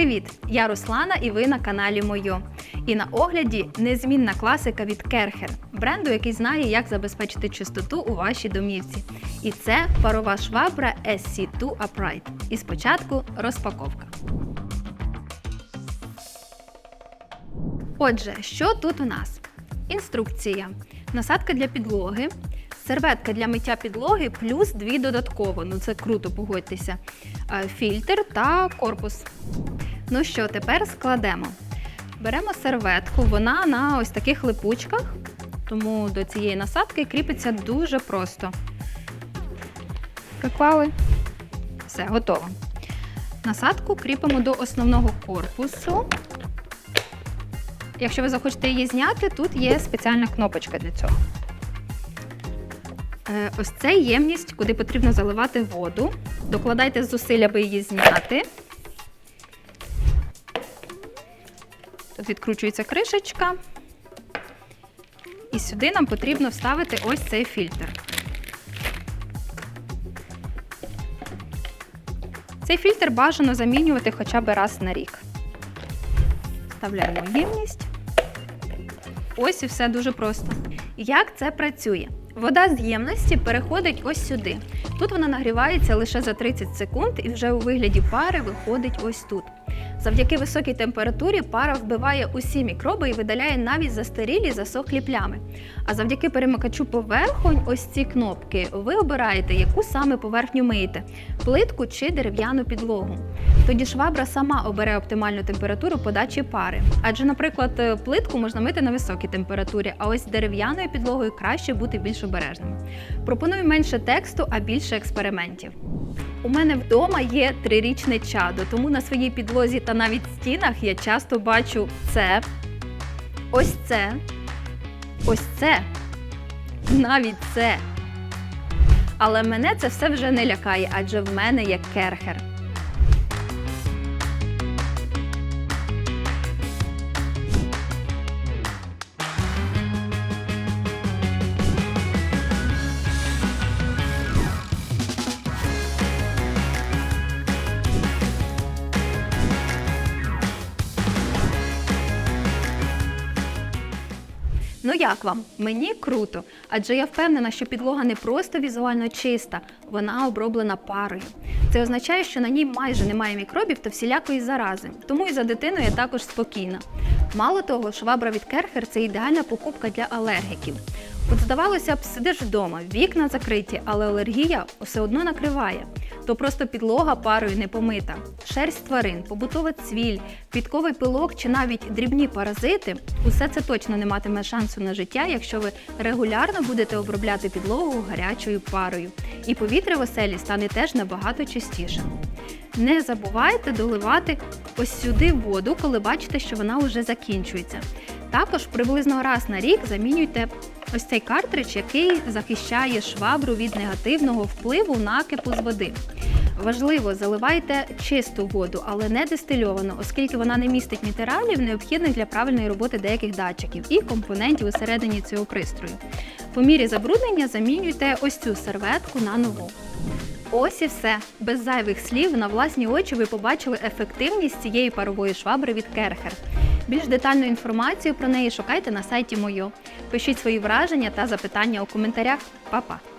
Привіт! Я Руслана і ви на каналі Мойо. І на огляді незмінна класика від Керхер, бренду, який знає, як забезпечити чистоту у вашій домівці. І це парова швабра SC2 Upright. І спочатку розпаковка. Отже, що тут у нас? Інструкція, насадка для підлоги, серветка для миття підлоги, плюс дві додатково. Ну це круто, погодьтеся. Е, Фільтр та корпус. Ну що, тепер складемо. Беремо серветку, вона на ось таких липучках, тому до цієї насадки кріпиться дуже просто. Приклали. Все, готово. Насадку кріпимо до основного корпусу. Якщо ви захочете її зняти, тут є спеціальна кнопочка для цього. Е, Ось це ємність, куди потрібно заливати воду. Докладайте зусиль, аби її зняти. Відкручується кришечка. І сюди нам потрібно вставити ось цей фільтр. Цей фільтр бажано замінювати хоча б раз на рік. Вставляємо ємність. Ось і все дуже просто. Як це працює? Вода з ємності переходить ось сюди. Тут вона нагрівається лише за 30 секунд і вже у вигляді пари виходить ось тут. Завдяки високій температурі пара вбиває усі мікроби і видаляє навіть застарілі засохлі плями. А завдяки перемикачу поверхонь, ось ці кнопки, ви обираєте, яку саме поверхню миєте плитку чи дерев'яну підлогу. Тоді швабра сама обере оптимальну температуру подачі пари. Адже, наприклад, е, плитку можна мити на високій температурі, а ось дерев'яною підлогою краще бути більш обережними. Пропоную менше тексту, а більше експериментів. У мене вдома є трирічне чадо, тому на своїй підлозі та навіть стінах я часто бачу це, ось це, ось це, навіть це. Але мене це все вже не лякає, адже в мене є керхер. Ну як вам? Мені круто, адже я впевнена, що підлога не просто візуально чиста, вона оброблена парою. Це означає, що на ній майже немає мікробів та всілякої зарази. Тому і за дитиною я також спокійна. Мало того, швабра від Керхер це ідеальна покупка для алергіків. От здавалося б, сидиш вдома, вікна закриті, але алергія все одно накриває. То просто підлога парою не помита. Шерсть тварин, побутова цвіль, квітковий пилок чи навіть дрібні паразити усе це точно не матиме шансу на життя, якщо ви регулярно будете обробляти підлогу гарячою парою. І повітря в оселі стане теж набагато чистішим. Не забувайте доливати ось сюди воду, коли бачите, що вона вже закінчується. Також приблизно раз на рік замінюйте ось цей картридж, який захищає швабру від негативного впливу накипу з води. Важливо, заливайте чисту воду, але не дистильовану, оскільки вона не містить мінералів, необхідних для правильної роботи деяких датчиків і компонентів усередині цього пристрою. По мірі забруднення замінюйте ось цю серветку на нову. Ось і все. Без зайвих слів на власні очі ви побачили ефективність цієї парової швабри від Керхер. Більш детальну інформацію про неї шукайте на сайті Мойо. Пишіть свої враження та запитання у коментарях. Па-па!